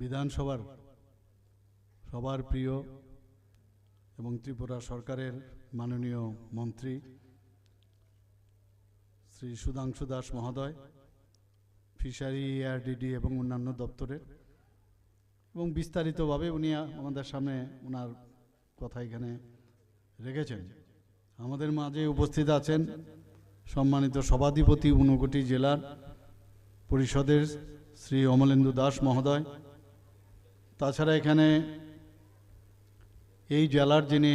বিধানসভার সবার প্রিয় এবং ত্রিপুরা সরকারের মাননীয় মন্ত্রী শ্রী সুধাংশু দাস মহোদয়, ফিশারি, এআরডিডি এবং অন্যান্য দপ্তরের এবং বিস্তারিতভাবে উনি আমাদের সামনে ওনার কথা এখানে রেখেছেন। আমাদের মাঝে উপস্থিত আছেন সম্মানিত সভাধিপতি ঊনকোটি জেলার পরিষদের শ্রী অমলেন্দু দাস মহোদয় তাছাড়া এখানে এই জেলার যিনি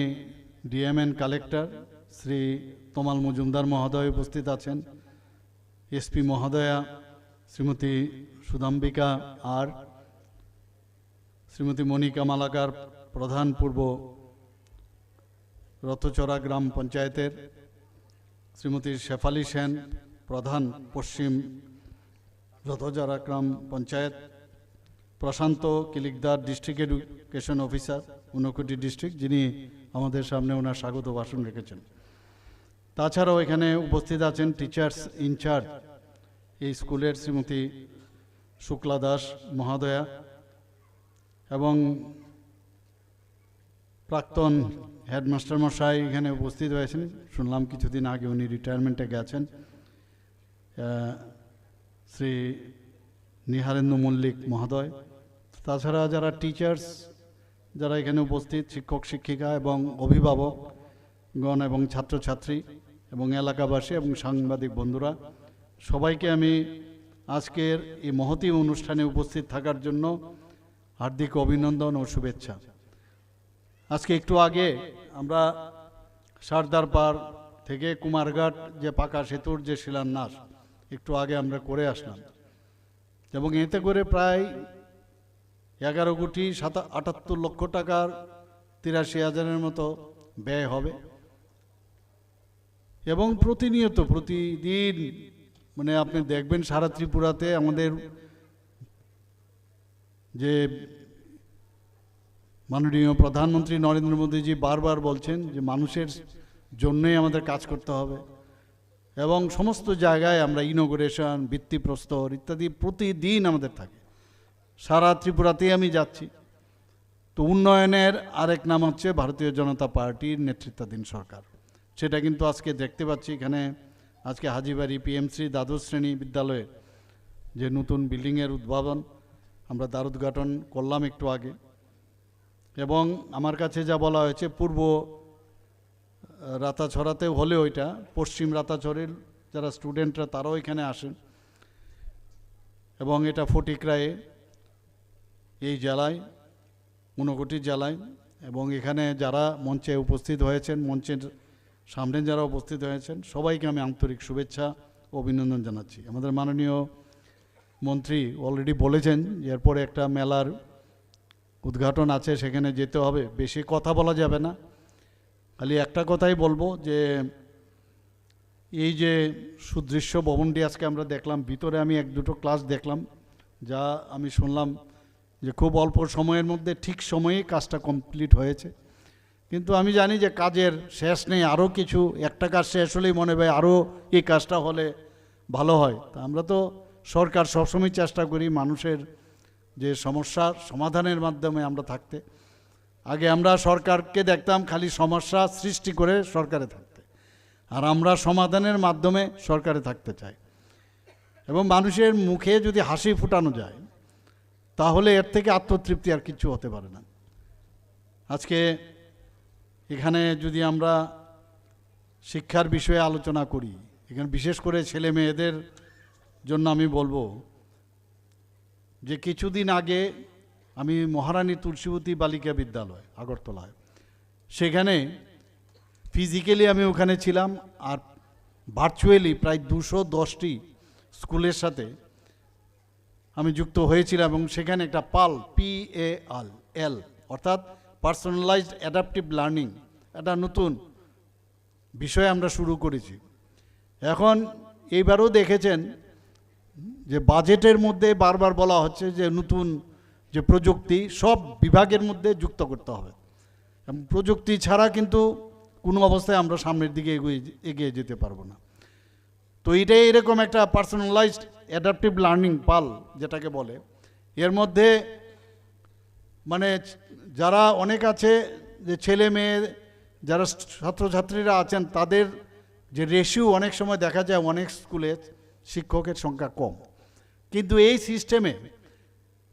DM and collector, Shri Tamal Majumdar মহোদয় উপস্থিত আছেন এসপি মহোদয়া, শ্রীমতী সুদাম্বিকা আর, শ্রীমতী মনিকা মালাকার প্রধান পূর্ব রথচড়া গ্রাম পঞ্চায়েতের, শ্রীমতী শেফালি সেন প্রধান পশ্চিম রথচড়া গ্রাম panchayat Prashanta Kilikdar district education officer Unakoti district যিনি আমাদের সামনে ওনার স্বাগত ভাষণ রেখেছেন। তাছাড়াও এখানে উপস্থিত আছেন টিচার্স ইনচার্জ এই স্কুলের শ্রীমতী শুক্লা দাস মহাদয়া এবং প্রাক্তন হেডমাস্টার মশাই এখানে উপস্থিত হয়েছেন। শুনলাম কিছুদিন আগে উনি রিটায়ারমেন্টে গেছেন। শ্রী নিহারেন্দ্র মল্লিক মহোদয়। তাছাড়া যারা টিচার্স যারা এখানে উপস্থিত, শিক্ষক, শিক্ষিকা এবং অভিভাবকগণ এবং ছাত্রছাত্রী এবং এলাকাবাসী এবং সাংবাদিক বন্ধুরা, সবাইকে আমি আজকের এই মহতী অনুষ্ঠানে উপস্থিত থাকার জন্য হার্দিক অভিনন্দন ও শুভেচ্ছা। আজকে একটু আগে আমরা সারদার পার থেকে কুমারঘাট যে পাকা সেতুর যে শিলান্যাস, একটু আগে আমরা করে আসলাম। এবং এতে করে প্রায় এগারো কোটি সাতা, আটাত্তর লক্ষ টাকার তিরাশি হাজারের মতো ব্যয় হবে। এবং প্রতিনিয়ত, প্রতিদিন মানে আপনি দেখবেন সারা ত্রিপুরাতে আমাদের যে মাননীয় প্রধানমন্ত্রী নরেন্দ্র মোদীজি বারবার বলছেন যে মানুষের জন্যই আমাদের কাজ করতে হবে। এবং সমস্ত জায়গায় আমরা ইনোগ্রেশন, ভিত্তিপ্রস্তর ইত্যাদি প্রতিদিন আমাদের থাকে। সারা ত্রিপুরাতেই আমি যাচ্ছি। তো উন্নয়নের আরেক নাম হচ্ছে ভারতীয় জনতা পার্টির নেতৃত্বাধীন সরকার। সেটা কিন্তু আজকে দেখতে পাচ্ছি এখানে। আজকে হাজিবাড়ি পিএমসি দ্বাদশ শ্রেণি বিদ্যালয়ে যে নতুন বিল্ডিংয়ের উদ্ভাবন, আমরা দ্বার উদ্ঘাটন করলাম একটু আগে। এবং আমার কাছে যা বলা হয়েছে, পূর্ব রাতাছড়াতেও হলে ওইটা পশ্চিম রাতাছড়ের যারা স্টুডেন্টরা তারাও এখানে আসেন। এবং এটা ফটিকরায়ে এই জেলায়, ঊনকোটি জেলায় এবং এখানে যারা মঞ্চে উপস্থিত হয়েছেন, মঞ্চের সামনে যারা উপস্থিত হয়েছেন, সবাইকে আমি আন্তরিক শুভেচ্ছা ও অভিনন্দন জানাচ্ছি। আমাদের মাননীয় মন্ত্রী অলরেডি বলেছেন, এরপরে একটা মেলার উদ্ঘাটন আছে, সেখানে যেতে হবে। বেশি কথা বলা যাবে না। খালি একটা কথাই বলব যে, এই যে সুদৃশ্য ভবনটি আজকে আমরা দেখলাম, ভিতরে আমি এক দুটো ক্লাস দেখলাম, যা আমি শুনলাম যে খুব অল্প সময়ের মধ্যে ঠিক সময়েই কাজটা কমপ্লিট হয়েছে। কিন্তু আমি জানি যে কাজের শেষ নেই আরও কিছু, একটা কাজ শেষ হলেই মনে হয় আরও এই কাজটা হলে ভালো হয়। তা আমরা তো সরকার সবসময় চেষ্টা করি মানুষের যে সমস্যা সমাধানের মাধ্যমে আমরা থাকতে। আগে আমরা সরকারকে দেখতাম খালি সমস্যা সৃষ্টি করে সরকারে থাকতে। আর আমরা সমাধানের মাধ্যমে সরকারে থাকতে চাই। এবং মানুষের মুখে যদি হাসি ফুটানো যায় তাহলে এর থেকে আত্মতৃপ্তি আর কিছু হতে পারে না। আজকে এখানে যদি আমরা শিক্ষার বিষয়ে আলোচনা করি, এখানে বিশেষ করে ছেলে মেয়েদের জন্য আমি বলব যে কিছুদিন আগে আমি মহারানী তুলসীবতী বালিকা বিদ্যালয়, আগরতলায়। সেখানে ফিজিক্যালি আমি ওখানে ছিলাম আর ভার্চুয়ালি প্রায় দুশো দশটি স্কুলের সাথে আমি যুক্ত হয়েছিলাম এবং সেখানে একটা পাল পি এ আল এল অর্থাৎ পার্সোনালাইজড অ্যাডাপটিভ লার্নিং একটা নতুন বিষয় আমরা শুরু করেছি। এখন এইবারও দেখেছেন যে বাজেটের মধ্যে বারবার বলা হচ্ছে যে নতুন যে প্রযুক্তি সব বিভাগের মধ্যে যুক্ত করতে হবে। প্রযুক্তি ছাড়া কিন্তু কোনো অবস্থায় আমরা সামনের দিকে এগিয়ে এগিয়ে যেতে পারব না। তো এটাই এরকম একটা পার্সোনালাইজড অ্যাডাপটিভ লার্নিং পাল যেটাকে বলে। এর মধ্যে মানে যারা অনেক আছে, যে ছেলে মেয়ে, যারা ছাত্রছাত্রীরা আছেন, তাদের যে রেশিও অনেক সময় দেখা যায় অনেক স্কুলে শিক্ষকের সংখ্যা কম। কিন্তু এই সিস্টেমে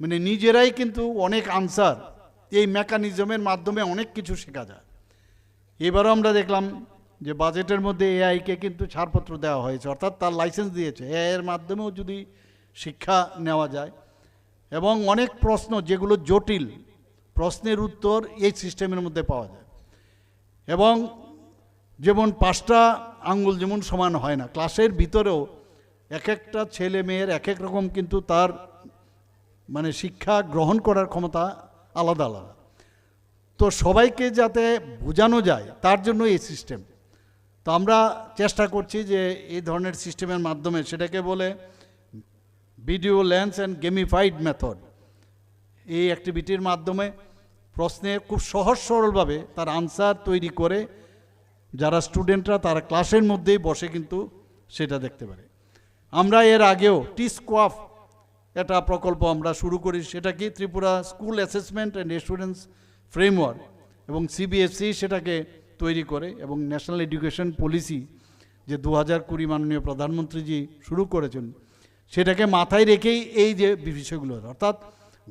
মানে নিজেরাই কিন্তু অনেক আনসার এই মেকানিজমের মাধ্যমে অনেক কিছু শেখা যায়। এবারও আমরা দেখলাম যে বাজেটের মধ্যে এআইকে কিন্তু ছাড়পত্র দেওয়া হয়েছে, অর্থাৎ তার লাইসেন্স দিয়েছে। এআই এর মাধ্যমেও যদি শিক্ষা নেওয়া যায়। এবং অনেক প্রশ্ন যেগুলো জটিল, প্রশ্নের উত্তর এই সিস্টেমের মধ্যে পাওয়া যায়। এবং যেমন পাঁচটা আঙ্গুল যেমন সমান হয় না ক্লাসের ভিতরেও এক একটা ছেলে মেয়ের এক এক রকম কিন্তু তার মানে শিক্ষা গ্রহণ করার ক্ষমতা আলাদা আলাদা। তো সবাইকে যাতে বোঝানো যায়, তার জন্য এই সিস্টেম তো আমরা চেষ্টা করছি যে এই ধরনের সিস্টেমের মাধ্যমে সেটাকে বলে video lens and gamified method. এই অ্যাক্টিভিটির মাধ্যমে প্রশ্নে খুব সহজ সরলভাবে তার আনসার তৈরি করে যারা স্টুডেন্টরা তারা ক্লাসের মধ্যেই বসে কিন্তু সেটা দেখতে পারে। আমরা এর আগেও টি স্কোয়াফ একটা প্রকল্প আমরা শুরু করি, সেটা কি Tripura school assessment and students framework এবং সিবিএসসি সেটাকে তৈরি করে এবং ন্যাশনাল এডুকেশন পলিসি যে দু হাজার কুড়ি মাননীয় প্রধানমন্ত্রীজি শুরু করেছেন, সেটাকে মাথায় রেখেই এই যে বিষয়গুলো অর্থাৎ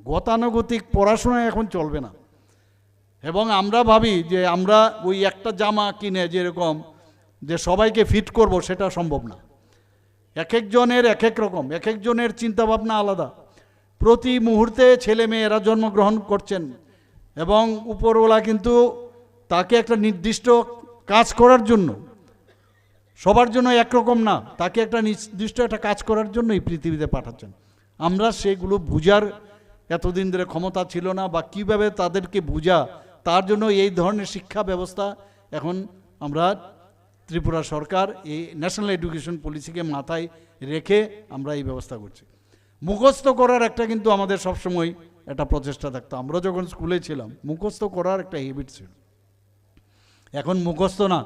গতানুগতিক পড়াশোনা এখন চলবে না। এবং আমরা ভাবি যে আমরা ওই একটা জামা কিনে যেরকম যে সবাইকে ফিট করব, সেটা সম্ভব না। এক একজনের এক এক রকম এক একজনের চিন্তাভাবনা আলাদা। প্রতি মুহূর্তে ছেলে মেয়েরা জন্মগ্রহণ করছেন এবং উপরওয়ালা কিন্তু তাকে একটা নির্দিষ্ট কাজ করার জন্য। সবার জন্য একরকম না, তাকে একটা নির্দিষ্ট একটা কাজ করার জন্য এই পৃথিবীতে পাঠাচ্ছেন। আমরা সেগুলো বুঝার এতদিন ধরে ক্ষমতা ছিল না বা কীভাবে তাদেরকে বুঝা, তার জন্য এই ধরনের শিক্ষা ব্যবস্থা এখন আমরা ত্রিপুরা সরকার এই ন্যাশনাল এডুকেশন পলিসিকে মাথায় রেখে আমরা এই ব্যবস্থা করছি। মুখস্থ করার একটা কিন্তু আমাদের সবসময় একটা প্রচেষ্টা থাকতো। আমরা যখন স্কুলে ছিলাম, মুখস্থ করার একটা হ্যাবিট ছিল। এখন মুখস্থ না।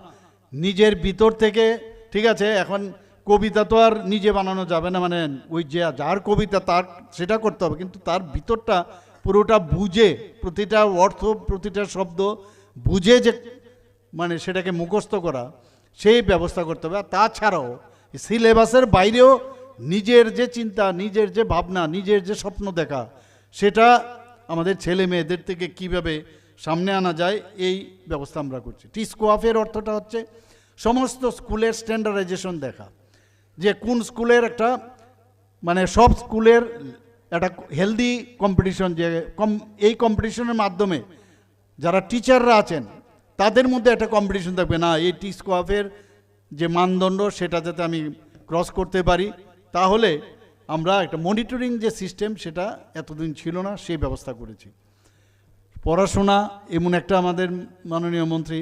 নিজের ভিতর থেকে, ঠিক আছে, এখন কবিতা তো আর নিজে বানানো যাবে না মানে ওই যে যার কবিতা তার, সেটা করতে হবে, কিন্তু তার ভিতরটা পুরোটা বুঝে, প্রতিটা অর্থ, প্রতিটা শব্দ বুঝে যে মানে সেটাকে মুখস্থ করা, সেই ব্যবস্থা করতে হবে। আর তাছাড়াও সিলেবাসের বাইরেও নিজের যে চিন্তা, নিজের যে ভাবনা, নিজের যে স্বপ্ন দেখা, সেটা আমাদের ছেলে মেয়েদের থেকে কীভাবে সামনে আনা যায়, এই ব্যবস্থা আমরা করছি। টি স্কোয়াফের অর্থটা হচ্ছে সমস্ত স্কুলের স্ট্যান্ডার্ডাইজেশন দেখা। যে কোন স্কুলের একটা মানে সব স্কুলের একটা হেলদি কম্পিটিশন যে কম, এই কম্পিটিশনের মাধ্যমে যারা টিচাররা আছেন, তাদের মধ্যে একটা কম্পিটিশন থাকবে। না, এই টি স্কোয়াফের যে মানদণ্ড সেটা যাতে আমি ক্রস করতে পারি, তাহলে আমরা একটা মনিটরিং যে সিস্টেম সেটা এতদিন ছিল না, সেই ব্যবস্থা করেছি। পড়াশোনা এমন একটা আমাদের মাননীয় মন্ত্রী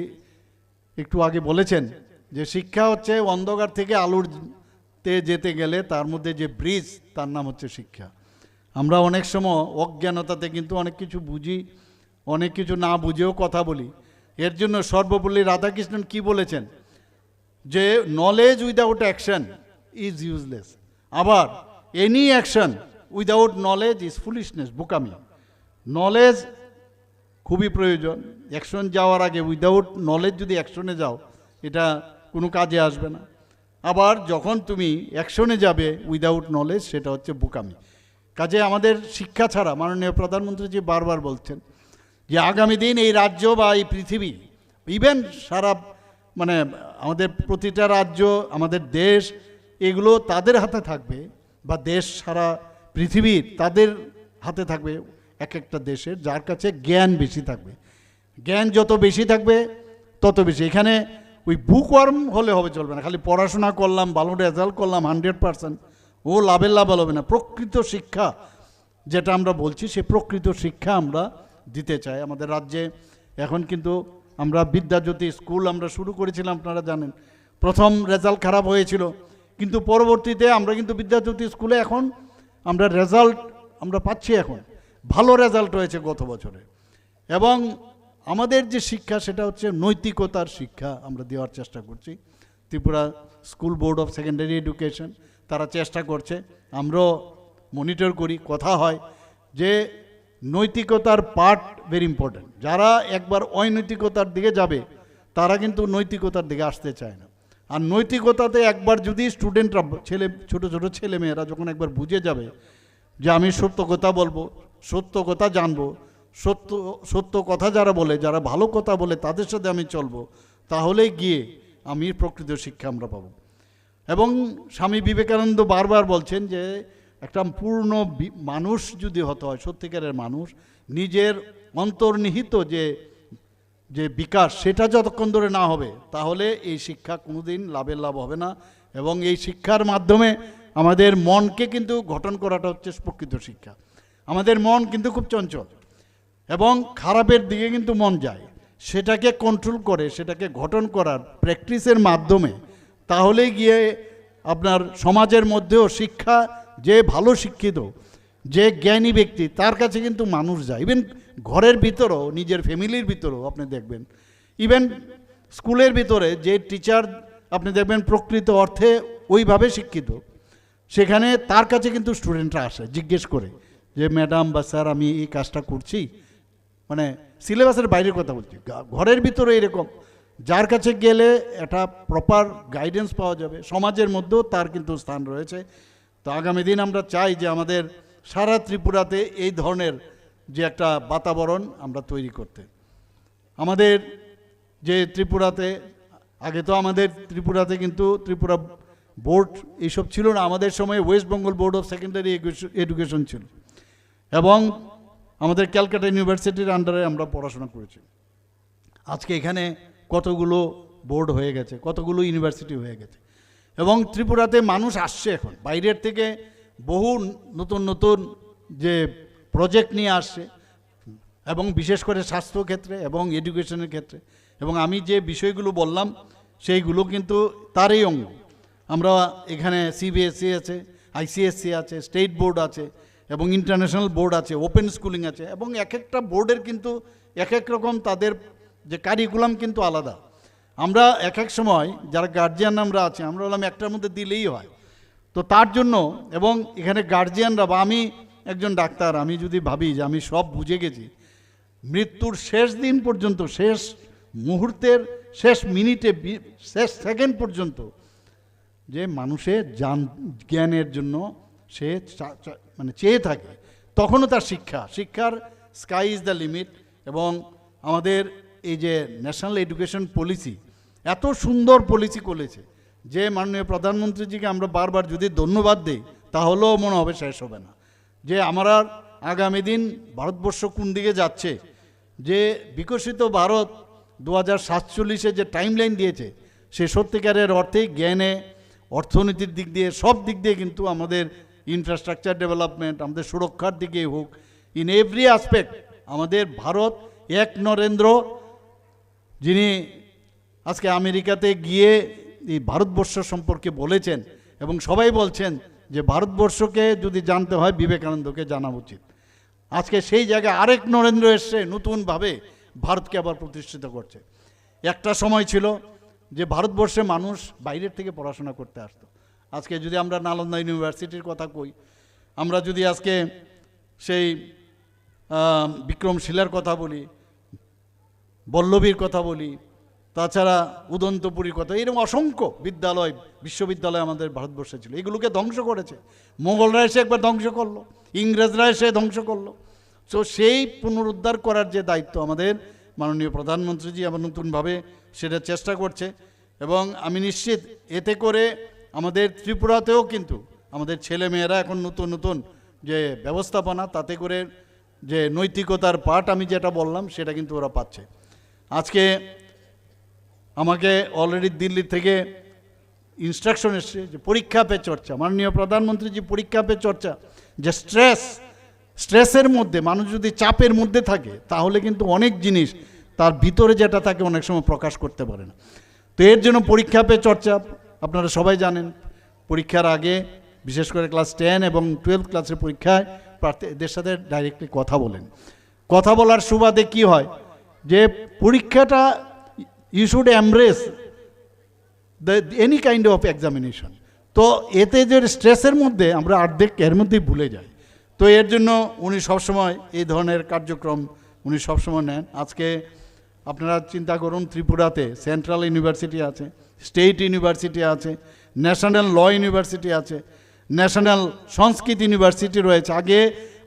একটু আগে বলেছেন যে শিক্ষা হচ্ছে অন্ধকার থেকে আলোর তে যেতে গেলে তার মধ্যে যে ব্রিজ, তার নাম হচ্ছে শিক্ষা। আমরা অনেক সময় অজ্ঞানতাতে কিন্তু অনেক কিছু বুঝি, অনেক কিছু না বুঝেও কথা বলি। এর জন্য সর্বপল্লী রাধাকৃষ্ণন কি বলেছেন? যে knowledge without action is useless আবার any action without knowledge is foolishness বোকামি। নলেজ খুবই প্রয়োজন। অ্যাকশন যাওয়ার আগে উইদাউট নলেজ যদি অ্যাকশনে যাও, এটা কোনো কাজে আসবে না। আবার যখন তুমি অ্যাকশনে যাবে উইদাউট নলেজ সেটা হচ্ছে বোকামি। কাজে আমাদের শিক্ষা ছাড়া, মাননীয় প্রধানমন্ত্রী যে বারবার বলছেন যে আগামী দিন এই রাজ্য বা এই পৃথিবী ইভেন সারা মানে আমাদের প্রতিটা রাজ্য, আমাদের দেশ, এগুলো তাদের হাতে থাকবে বা দেশ সারা পৃথিবীর তাদের হাতে থাকবে। এক একটা দেশের যার কাছে জ্ঞান বেশি থাকবে। জ্ঞান যত বেশি থাকবে, তত বেশি। এখানে ওই বুক ওয়ার্ম হলে হবে চলবে না। খালি পড়াশোনা করলাম, ভালো রেজাল্ট করলাম হান্ড্রেড পার্সেন্ট ও লাভের লাভ হবে না। প্রকৃত শিক্ষা যেটা আমরা বলছি, সে প্রকৃত শিক্ষা আমরা দিতে চাই। আমাদের রাজ্যে এখন কিন্তু আমরা বিদ্যাজ্যোতি স্কুল আমরা শুরু করেছিলাম, আপনারা জানেন। প্রথম রেজাল্ট খারাপ হয়েছিল। কিন্তু পরবর্তীতে আমরা কিন্তু বিদ্যাজ্যোতি স্কুলে এখন আমরা রেজাল্ট আমরা পাচ্ছি এখন। ভালো রেজাল্ট হয়েছে গত বছরে। এবং আমাদের যে শিক্ষা, সেটা হচ্ছে নৈতিকতার শিক্ষা আমরা দেওয়ার চেষ্টা করছি। Tripura school board of secondary education, তারা চেষ্টা করছে। আমরাও মনিটর করি, কথা হয় যে নৈতিকতার পার্ট ভেরি ইম্পর্ট্যান্ট যারা একবার অনৈতিকতার দিকে যাবে, তারা কিন্তু নৈতিকতার দিকে আসতে চায় না। আর নৈতিকতাতে একবার যদি স্টুডেন্টরা ছেলে, ছোট ছোট ছেলেমেয়েরা যখন একবার বুঝে যাবে যে আমি সত্য কথা বলব সত্য কথা জানব। সত্য সত্য কথা যারা বলে, যারা ভালো কথা বলে, তাদের সাথে আমি চলবো। তাহলে গিয়ে আমি প্রকৃত শিক্ষা আমরা পাবো। এবং স্বামী বিবেকানন্দ বারবার বলছেন যে, একটা পূর্ণ মানুষ যদি হতে হয়, সত্যিকারের মানুষ, নিজের অন্তর্নিহিত যে যে বিকাশ, সেটা যতক্ষণ ধরে না হবে, তাহলে এই শিক্ষা কোনোদিন লাভের লাভ হবে না। এবং এই শিক্ষার মাধ্যমে আমাদের মনকে কিন্তু গঠন করাটা হচ্ছে প্রকৃত শিক্ষা। আমাদের মন কিন্তু খুব চঞ্চল এবং খারাপের দিকে কিন্তু মন যায়। সেটাকে কন্ট্রোল করে, সেটাকে গঠন করার প্র্যাকটিসের মাধ্যমে তাহলে গিয়ে আপনার সমাজের মধ্যেও শিক্ষা, যে ভালো শিক্ষিত, যে জ্ঞানী ব্যক্তি, তার কাছে কিন্তু মানুষ যায়। ইভেন ঘরের ভিতরেও, নিজের ফ্যামিলির ভিতরেও আপনি দেখবেন। ইভেন স্কুলের ভিতরে যে টিচার আপনি দেখবেন প্রকৃত অর্থে ওইভাবে শিক্ষিত। সেখানে তার কাছে কিন্তু স্টুডেন্টরা আসে, জিজ্ঞেস করে যে, ম্যাডাম বা স্যার, আমি এই কাজটা করছি। মানে সিলেবাসের বাইরের কথা বলছি। ঘরের ভিতরে এরকম। যার কাছে গেলে একটা প্রপার গাইডেন্স পাওয়া যাবে। সমাজের মধ্যেও তার কিন্তু স্থান রয়েছে। তো আগামী দিন আমরা চাই যে, আমাদের সারা ত্রিপুরাতে এই ধরনের যে একটা বাতাবরণ আমরা তৈরি করতে। আমাদের যে ত্রিপুরাতে, আগে তো আমাদের ত্রিপুরাতে কিন্তু ত্রিপুরা বোর্ড এইসব ছিল না। আমাদের সময় West Bengal board of secondary education ছিল। এবং আমাদের ক্যালকাটা ইউনিভার্সিটির আন্ডারে আমরা পড়াশোনা করেছি। আজকে এখানে কতগুলো বোর্ড হয়ে গেছে, কতগুলো ইউনিভার্সিটি হয়ে গেছে। এবং ত্রিপুরাতে মানুষ আসছে এখন। বাইরের থেকে বহু নতুন নতুন যে প্রজেক্ট নিয়ে আসছে, এবং বিশেষ করে স্বাস্থ্য ক্ষেত্রে এবং এডুকেশনের ক্ষেত্রে। এবং আমি যে বিষয়গুলো বললাম, সেইগুলো কিন্তু তারই অঙ্গ। আমরা এখানে সিবিএসসি আছে আইসিএসসি আছে স্টেট বোর্ড আছে এবং ইন্টারন্যাশনাল বোর্ড আছে ওপেন স্কুলিং আছে, এবং এক একটা বোর্ডের কিন্তু এক এক রকম তাদের যে কারিকুলাম কিন্তু আলাদা। আমরা এক এক সময় যারা গার্জিয়ান আমরা আছি, আমরা বললাম একটার মধ্যে দিলেই হয়। তো তার জন্য এবং এখানে গার্জিয়ানরা বা আমি একজন ডাক্তার, আমি যদি ভাবি যে আমি সব বুঝে গেছি, মৃত্যুর শেষ দিন পর্যন্ত, শেষ মুহূর্তের, শেষ মিনিটে, শেষ সেকেন্ড পর্যন্ত যে মানুষের জ্ঞান জ্ঞানের জন্য সে মানে চেয়ে থাকে, তখনও তার শিক্ষা। শিক্ষার স্কাই ইজ দ্য লিমিট এবং আমাদের এই যে ন্যাশনাল এডুকেশন পলিসি এত সুন্দর পলিসি করেছে যে মাননীয় প্রধানমন্ত্রীজিকে আমরা বারবার যদি ধন্যবাদ দিই, তাহলেও মনে হবে শেষ হবে না। যে আমরা আগামী দিন ভারতবর্ষ কোন দিকে যাচ্ছে, যে বিকশিত ভারত দু হাজার সাতচল্লিশে যে টাইমলাইন দিয়েছে, সে সত্যিকারের অর্থে জ্ঞানে, অর্থনীতির দিক দিয়ে সব দিক দিয়ে কিন্তু আমাদের ইনফ্রাস্ট্রাকচার ডেভেলপমেন্ট আমাদের সুরক্ষার দিকে হোক ইন এভরি অ্যাসপেক্ট আমাদের ভারত এক নরেন্দ্র, যিনি আজকে আমেরিকাতে গিয়ে এই ভারতবর্ষ সম্পর্কে বলেছেন এবং সবাই বলছেন যে ভারতবর্ষকে যদি জানতে হয়, বিবেকানন্দকে জানা উচিত। আজকে সেই জায়গায় আরেক নরেন্দ্র এসছে, নতুনভাবে ভারতকে আবার প্রতিষ্ঠিত করছে। একটা সময় ছিল যে ভারতবর্ষে মানুষ বাইরের থেকে পড়াশোনা করতে আসতো। আজকে যদি আমরা নালন্দা ইউনিভার্সিটির কথা কই, আমরা যদি আজকে সেই বিক্রমশিলার কথা বলি, বল্লভীর কথা বলি, তাছাড়া উদন্তপুরীর কথা, এরকম অসংখ্য বিদ্যালয়, বিশ্ববিদ্যালয় আমাদের ভারতবর্ষে ছিল, এগুলোকে ধ্বংস করেছে। মোগলরা এসে একবার ধ্বংস করল, ইংরেজরা এসে ধ্বংস করল। তো সেই পুনরুদ্ধার করার যে দায়িত্ব আমাদের মাননীয় প্রধানমন্ত্রীজি আবার নতুনভাবে সেটা চেষ্টা করছে এবং আমি নিশ্চিত এতে করে আমাদের ত্রিপুরাতেও কিন্তু আমাদের ছেলে মেয়েরা এখন নতুন নতুন যে ব্যবস্থাপনা, তাতে করে যে নৈতিকতার পাঠ আমি যেটা বললাম, সেটা কিন্তু ওরা পাচ্ছে। আজকে আমাকে অলরেডি দিল্লি থেকে ইনস্ট্রাকশন এসছে যে পরীক্ষা পে চর্চা, মাননীয় প্রধানমন্ত্রী যে পরীক্ষা পে চর্চা, যে স্ট্রেস স্ট্রেসের মধ্যে, মানুষ যদি চাপের মধ্যে থাকে, তাহলে কিন্তু অনেক জিনিস তার ভিতরে যেটা থাকে অনেক সময় প্রকাশ করতে পারে না। তো এর জন্য পরীক্ষা পে চর্চা আপনারা সবাই জানেন, পরীক্ষার আগে, বিশেষ করে ক্লাস টেন এবং টুয়েলভ ক্লাসের পরীক্ষায় প্রার্থী, এদের সাথে ডাইরেক্টলি কথা বলেন। কথা বলার সুবাদে কি হয়? যে পরীক্ষাটা you should embrace the any kind of examination তো এতে যে স্ট্রেসের মধ্যে আমরা অর্ধেক এর মধ্যেই ভুলে যাই। তো এর জন্য উনি সবসময় এই ধরনের কার্যক্রম উনি সবসময় নেন। আজকে আপনারা চিন্তা করুন, ত্রিপুরাতে, সেন্ট্রাল ইউনিভার্সিটি আছে। স্টেট ইউনিভার্সিটি আছে, ন্যাশনাল ল ইউনিভার্সিটি আছে, ন্যাশনাল সংস্কৃত ইউনিভার্সিটি রয়েছে। আগে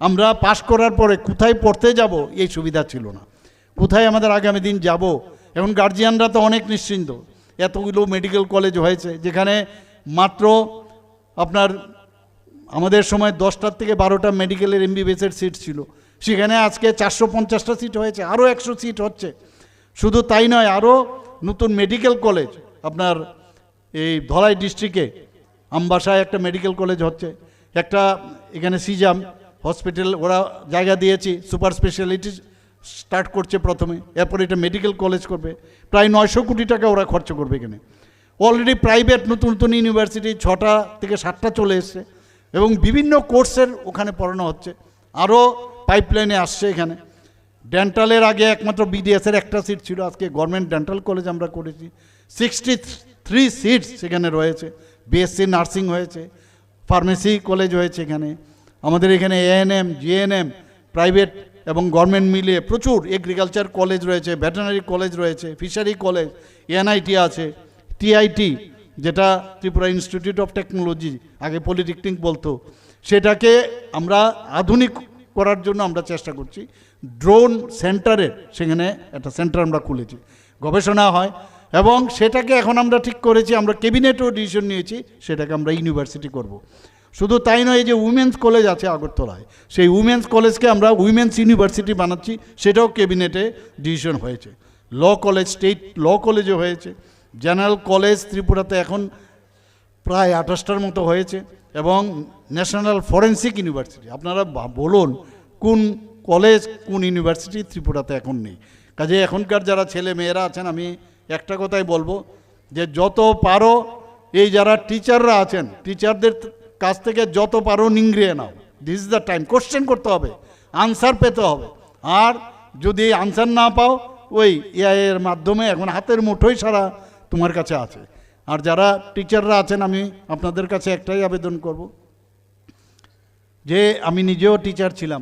আমরা পাশ করার পরে কোথায় পড়তে যাব, এই সুবিধা ছিল না। কোথায় আমাদের আগামী দিন যাব? এখন গার্জিয়ানরা তো অনেক নিশ্চিন্ত। এতগুলো মেডিকেল কলেজ হয়েছে, যেখানে মাত্র আপনার আমাদের সময় দশটার থেকে বারোটা মেডিকেলের এমবিবিএসের সিট ছিল। সেখানে আজকে চারশো পঞ্চাশটা সিট হয়েছে আরও একশো সিট হচ্ছে। শুধু তাই নয় আরও নতুন মেডিকেল কলেজ আপনার এই ধলাই ডিস্ট্রিক্টে আমবাসায় একটা মেডিকেল কলেজ হচ্ছে, একটা এখানে সিজাম হসপিটাল, ওরা জায়গা দিয়েছি, সুপার স্পেশালিটি স্টার্ট করছে প্রথমে, এরপর এটা মেডিকেল কলেজ করবে, প্রায় নয়শো কোটি টাকা ওরা খরচ করবে এখানে। অলরেডি প্রাইভেট নতুন নতুন ইউনিভার্সিটি ছটা থেকে সাতটা চলে এসছে, এবং বিভিন্ন কোর্সের ওখানে পড়ানো হচ্ছে, আরও পাইপলাইনে আসছে এখানে। ডেন্টালের আগে একমাত্র বিডিএসের একটা সিট ছিল, আজকে গভর্নমেন্ট ডেন্টাল কলেজ আমরা করেছি। সিক্সটি থ্রি সিটস সেখানে রয়েছে বিএসসি নার্সিং হয়েছে ফার্মেসি কলেজ হয়েছে এখানে। আমাদের এখানে এএনএম জিএনএম প্রাইভেট এবং গভর্নমেন্ট মিলিয়ে প্রচুর এগ্রিকালচার কলেজ রয়েছে ভেটেনারি কলেজ রয়েছে ফিশারি কলেজ এনআইটি আছে টিআইটি যেটা ত্রিপুরা ইনস্টিটিউট অফ টেকনোলজি আগে পলিটেকনিক বলতো। সেটাকে আমরা আধুনিক করার জন্য আমরা চেষ্টা করছি। ড্রোন সেন্টারে সেখানে একটা সেন্টার আমরা খুলেছি। গবেষণা হয় এবং সেটাকে এখন আমরা ঠিক করেছি, আমরা ক্যাবিনেটও ডিসিশন নিয়েছি, সেটাকে আমরা ইউনিভার্সিটি করব। শুধু তাই নয় যে উমেন্স কলেজ আছে আগরতলায়, সেই উমেন্স কলেজকে আমরা উইমেন্স ইউনিভার্সিটি বানাচ্ছি, সেটাও ক্যাবিনেটে ডিসিশন হয়েছে। ল কলেজ, স্টেট ল কলেজও হয়েছে, জেনারেল কলেজ ত্রিপুরাতে এখন প্রায় আঠাশটার মতো হয়েছে, এবং ন্যাশনাল ফরেন্সিক ইউনিভার্সিটি। আপনারা বলুন, কোন কলেজ, কোন ইউনিভার্সিটি ত্রিপুরাতে এখন নেই? কাজে এখনকার যারা ছেলে মেয়েরা আছেন, আমি একটা কথাই বলব যে যত পারো এই যারা টিচাররা আছেন টিচারদের কাছ থেকে যত পারো নিংড়িয়ে নাও। দিস দ্য টাইম কোশ্চেন করতে হবে আনসার পেতে হবে। আর যদি আনসার না পাও, ওই এআইয়ের মাধ্যমে এখন হাতের মুঠোই সারা তোমার কাছে আছে। আর যারা টিচাররা আছেন, আমি আপনাদের কাছে একটাই আবেদন করব যে আমি নিজেও টিচার ছিলাম।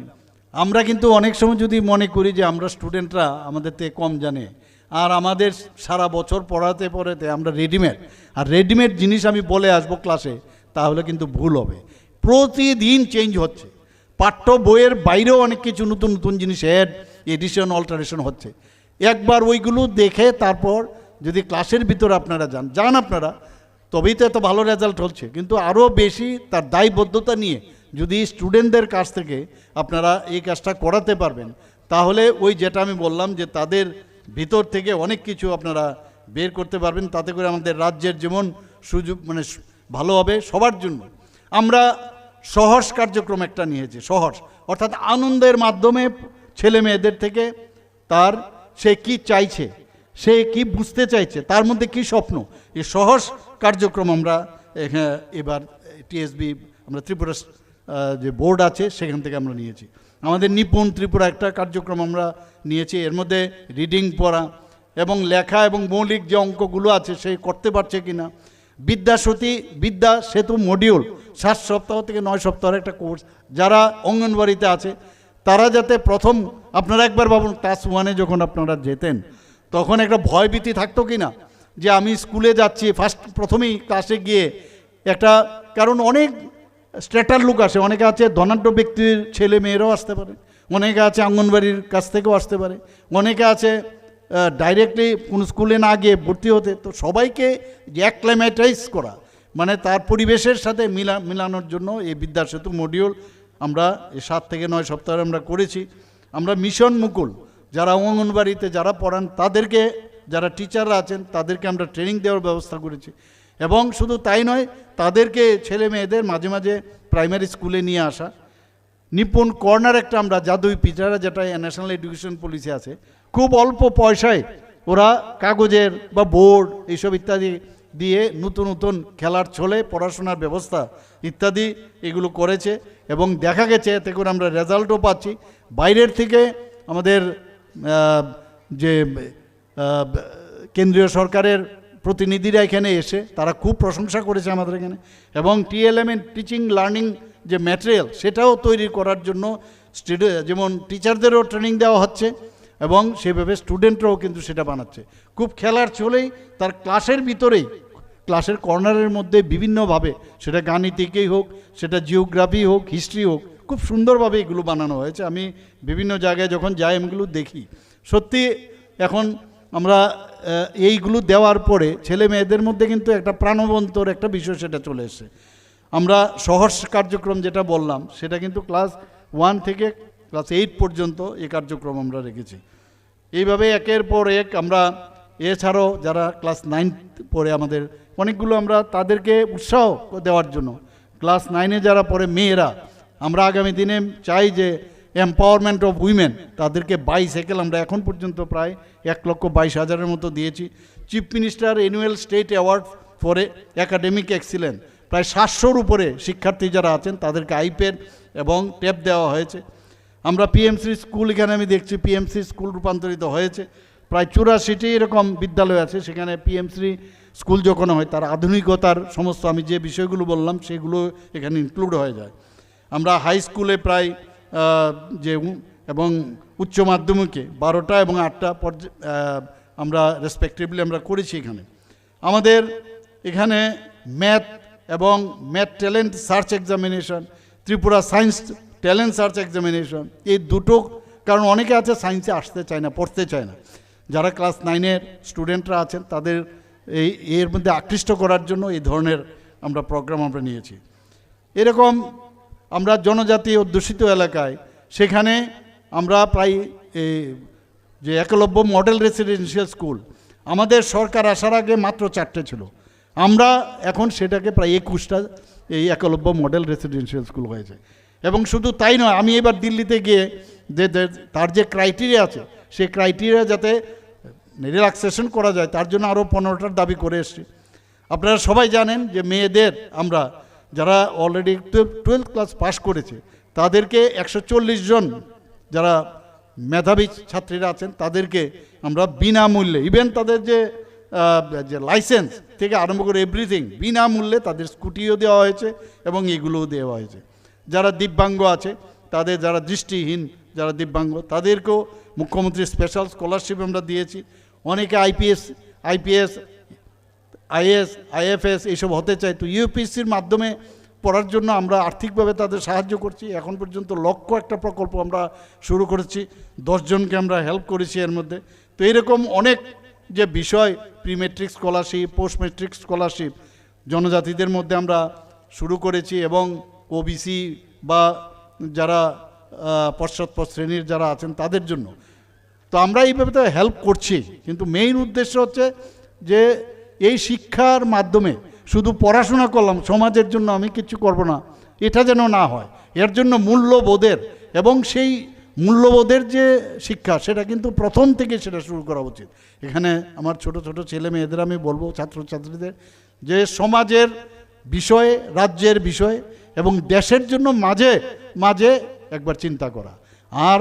আমরা কিন্তু অনেক সময় যদি মনে করি যে আমরা স্টুডেন্টরা আমাদের থেকে কম জানে। আর আমাদের সারা বছর পড়াতে পড়াতে আমরা রেডিমেড আর রেডিমেড জিনিস আমি বলে আসব ক্লাসে তাহলে কিন্তু ভুল হবে। প্রতিদিন চেঞ্জ হচ্ছে। পাঠ্য বইয়ের বাইরেও অনেক কিছু নতুন নতুন জিনিস অ্যাড এডিশন অল্টারেশন হচ্ছে। একবার ওইগুলো দেখে তারপর যদি ক্লাসের ভিতরে আপনারা যান যান আপনারা, তবেই তো এত ভালো রেজাল্ট হচ্ছে। কিন্তু আরও বেশি তার দায়বদ্ধতা নিয়ে যদি স্টুডেন্টদের কাছ থেকে আপনারা এই কাজটা করাতে পারবেন, তাহলে ওই যেটা আমি বললাম যে তাদের ভিতর থেকে অনেক কিছু আপনারা বের করতে পারবেন। তাতে করে আমাদের রাজ্যের যেমন সুযোগ মানে ভালো হবে সবার জন্য। আমরা সহস কার্যক্রম একটা নিয়েছি সহস অর্থাৎ আনন্দের মাধ্যমে ছেলে মেয়েদের থেকে তার সে কি চাইছে, সে কি বুঝতে চাইছে, তার মধ্যে কি স্বপ্ন, এই সহস কার্যক্রম আমরা এবার টিএসবি, আমরা ত্রিপুরা যে বোর্ড আছে, সেখান থেকে আমরা নিয়েছি। আমাদের নিপুণ ত্রিপুরা একটা কার্যক্রম আমরা নিয়েছি। এর মধ্যে রিডিং পড়া এবং লেখা এবং মৌলিক যে অঙ্কগুলো আছে সেই করতে পারছে কি না সতী, বিদ্যা সেতু মডিউল সাত সপ্তাহ থেকে নয় সপ্তাহের একটা কোর্স যারা অঙ্গনবাড়িতে আছে, তারা যাতে প্রথম, আপনারা একবার ভাবুন ক্লাস ওয়ানে যখন আপনারা যেতেন, তখন একটা ভয়ভীতি থাকতো কি না যে আমি স্কুলে যাচ্ছি ফার্স্ট প্রথমেই ক্লাসে গিয়ে একটা, কারণ অনেক স্ট্যাটার লোক আসে, অনেকে আছে ধনাঢ্য ব্যক্তির ছেলে মেয়েরাও আসতে পারে, অনেকে আছে অঙ্গনবাড়ির কাছ থেকেও আসতে পারে, অনেকে আছে ডাইরেক্টলি কোনো স্কুলে না গিয়ে ভর্তি হতে, তো সবাইকে অ্যাক্লামেটাইজ করা মানে তার পরিবেশের সাথে মিলা, মিলানোর জন্য এই বিদ্যা সেতু মডিউল আমরা এই সাত থেকে নয় সপ্তাহে আমরা করেছি। আমরা মিশন মুকুল, যারা অঙ্গনবাড়িতে যারা পড়ান, তাদেরকে, যারা টিচাররা আছেন, তাদেরকে আমরা ট্রেনিং দেওয়ার ব্যবস্থা করেছি। এবং শুধু তাই নয়, তাদেরকে ছেলে মেয়েদের মাঝে মাঝে প্রাইমারি স্কুলে নিয়ে আসা। নিপুণ কর্নার একটা আমরা জাদুই পিটারা যেটা ন্যাশনাল এডুকেশন পলিসি আছে, খুব অল্প পয়সায় ওরা কাগজের বা বোর্ড এইসব ইত্যাদি দিয়ে নতুন নতুন খেলার ছলে পড়াশোনার ব্যবস্থা ইত্যাদি এগুলো করেছে এবং দেখা গেছে, এতে করে আমরা রেজাল্টও পাচ্ছি। বাইরের থেকে আমাদের যে কেন্দ্রীয় সরকারের প্রতিনিধিরা এখানে এসে, তারা খুব প্রশংসা করেছে আমাদের এখানে। এবং টিএলএম এর টিচিং লার্নিং যে ম্যাটেরিয়াল সেটাও তৈরি করার জন্য যেমন টিচারদেরও ট্রেনিং দেওয়া হচ্ছে এবং সেভাবে স্টুডেন্টরাও কিন্তু সেটা বানাচ্ছে। খুব খেলার চলেই তার ক্লাসের ভিতরেই ক্লাসের কর্নারের মধ্যে বিভিন্নভাবে, সেটা গাণিতিকেই হোক, সেটা জিওগ্রাফি হোক হিস্ট্রি হোক, খুব সুন্দরভাবে এগুলো বানানো হয়েছে। আমি বিভিন্ন জায়গায় যখন যাই এগুলো দেখি। সত্যি এখন আমরা এইগুলো দেওয়ার পরে ছেলে মেয়েদের মধ্যে কিন্তু একটা প্রাণবন্তর একটা বিষয় সেটা চলে এসেছে। আমরা সহজ কার্যক্রম যেটা বললাম, সেটা কিন্তু ক্লাস ওয়ান থেকে ক্লাস এইট পর্যন্ত এই কার্যক্রম আমরা রেখেছি। এইভাবে একের পর এক আমরা এছাড়াও যারা ক্লাস নাইন পড়ে আমাদের, অনেকগুলো আমরা তাদেরকে উৎসাহ দেওয়ার জন্য। ক্লাস নাইনে যারা পড়ে মেয়েরা, আমরা আগামী দিনে চাই যে এম্পাওয়ারমেন্ট অফ উইমেন তাদেরকে বাইসাইকেল আমরা এখন পর্যন্ত প্রায় এক লক্ষ বাইশ হাজারের মতো দিয়েছি। Chief minister annual state award for academic excellence প্রায় সাতশোর উপরে শিক্ষার্থী যারা আছেন, তাদেরকে আইপ্যাড এবং ট্যাব দেওয়া হয়েছে। আমরা পিএমসি স্কুল, এখানে আমি দেখছি পিএমসি স্কুল রূপান্তরিত হয়েছে। প্রায় চুরাশিটি এরকম বিদ্যালয় আছে, সেখানে পিএমসি স্কুল যখন হয়, তার আধুনিকতার সমস্ত আমি যে বিষয়গুলো বললাম, সেগুলো এখানে ইনক্লুড হয়ে যায়। আমরা হাই স্কুলে প্রায় যে এবং উচ্চ মাধ্যমিকে বারোটা এবং আটটা আমরা রেসপেক্টিভলি আমরা করেছি এখানে। আমাদের এখানে ম্যাথ এবং math talent search examination Tripura science talent search examination এই দুটো, কারণ অনেকে আছে সায়েন্সে আসতে চায় না, পড়তে চায় না। যারা ক্লাস নাইনের স্টুডেন্টরা আছেন, তাদের এই, এর মধ্যে আকৃষ্ট করার জন্য এই ধরনের আমরা প্রোগ্রাম আমরা নিয়েছি। এরকম আমরা জনজাতি অধ্যুষিত এলাকায়, সেখানে আমরা প্রায় যে একলব্য মডেল রেসিডেন্সিয়াল স্কুল, আমাদের সরকার আসার আগে মাত্র চারটে ছিল। আমরা এখন সেটাকে প্রায় একুশটা এই একলব্য মডেল রেসিডেন্সিয়াল স্কুল হয়েছে। এবং শুধু তাই নয়, আমি এবার দিল্লিতে গিয়ে যে, যে- তার যে ক্রাইটেরিয়া আছে সেই ক্রাইটেরিয়া যাতে রিল্যাক্সেশন করা যায়, তার জন্য আরও পনেরোটার দাবি করে এসছি। আপনারা সবাই জানেন যে মেয়েদের আমরা যারা অলরেডি টুয়েলভ ক্লাস পাশ করেছে, তাদেরকে একশো চল্লিশ জন যারা মেধাবী ছাত্রীরা আছেন, তাদেরকে আমরা বিনামূল্যে ইভেন তাদের যে যে লাইসেন্স থেকে আরম্ভ করে এভরিথিং বিনামূল্যে তাদের স্কুটিও দেওয়া হয়েছে এবং এগুলোও দেওয়া হয়েছে। যারা দিব্যাঙ্গ আছে, তাদের যারা দৃষ্টিহীন, যারা দিব্যাঙ্গ, তাদেরকেও মুখ্যমন্ত্রী স্পেশাল স্কলারশিপ আমরা দিয়েছি। অনেকে আইপিএস আইপিএস আইএস, আইএফএস এইসব হতে চায়। তো ইউপিএসসির মাধ্যমে পড়ার জন্য আমরা আর্থিকভাবে তাদের সাহায্য করছি। এখন পর্যন্ত লক্ষ একটা প্রকল্প আমরা শুরু করেছি। দশজনকে আমরা হেল্প করেছি এর মধ্যে। তো এরকম অনেক যে বিষয় pre matric scholarship post matric scholarship জনজাতিদের মধ্যে আমরা শুরু করেছি এবং ওবিসি বা যারা পশ্চাৎপদ শ্রেণির যারা আছেন তাদের জন্য। তো আমরা এইভাবে তো হেল্প করছি। কিন্তু মেইন উদ্দেশ্য হচ্ছে যে এই শিক্ষার মাধ্যমে শুধু পড়াশোনা করলাম, সমাজের জন্য আমি কিছু করব না। এটা যেন না হয়। এর জন্য মূল্যবোধের এবং সেই মূল্যবোধের যে শিক্ষা, সেটা কিন্তু প্রথম থেকে সেটা শুরু করা উচিত। এখানে আমার ছোট ছোট ছেলে মেয়েদের আমি বলব, ছাত্রছাত্রীদের, যে সমাজের বিষয়ে, রাজ্যের বিষয়ে এবং দেশের জন্য মাঝে মাঝে একবার চিন্তা করা। আর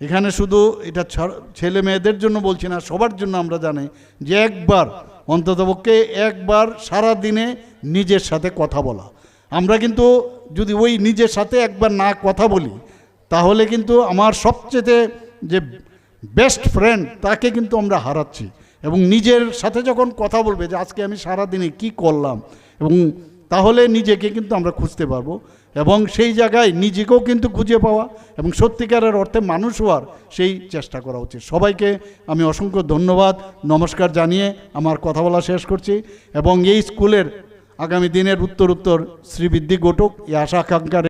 এখানে শুধু এটা ছেলে মেয়েদের জন্য বলছি না, সবার জন্য আমরা জানি যে একবার অন্ততপক্ষে একবার সারা দিনে নিজের সাথে কথা বলা। আমরা কিন্তু যদি ওই নিজের সাথে একবার না কথা বলি, তাহলে কিন্তু আমার সবচেয়ে যে বেস্ট ফ্রেন্ড তাকে কিন্তু আমরা হারাচ্ছি। এবং নিজের সাথে যখন কথা বলবে যে আজকে আমি সারা দিনে কি করলাম, এবং তাহলে নিজেকে কিন্তু আমরা খুঁজতে পারব। এবং সেই জায়গায় নিজেকেও কিন্তু খুঁজে পাওয়া এবং সত্যিকারের অর্থে মানুষ হওয়ার সেই চেষ্টা করা উচিত। সবাইকে আমি অসংখ্য ধন্যবাদ, নমস্কার জানিয়ে আমার কথা বলা শেষ করছি এবং এই স্কুলের আগামী দিনের উত্তর উত্তর শ্রীবৃদ্ধি ঘটুক, এই আশা আকাঙ্ক্ষা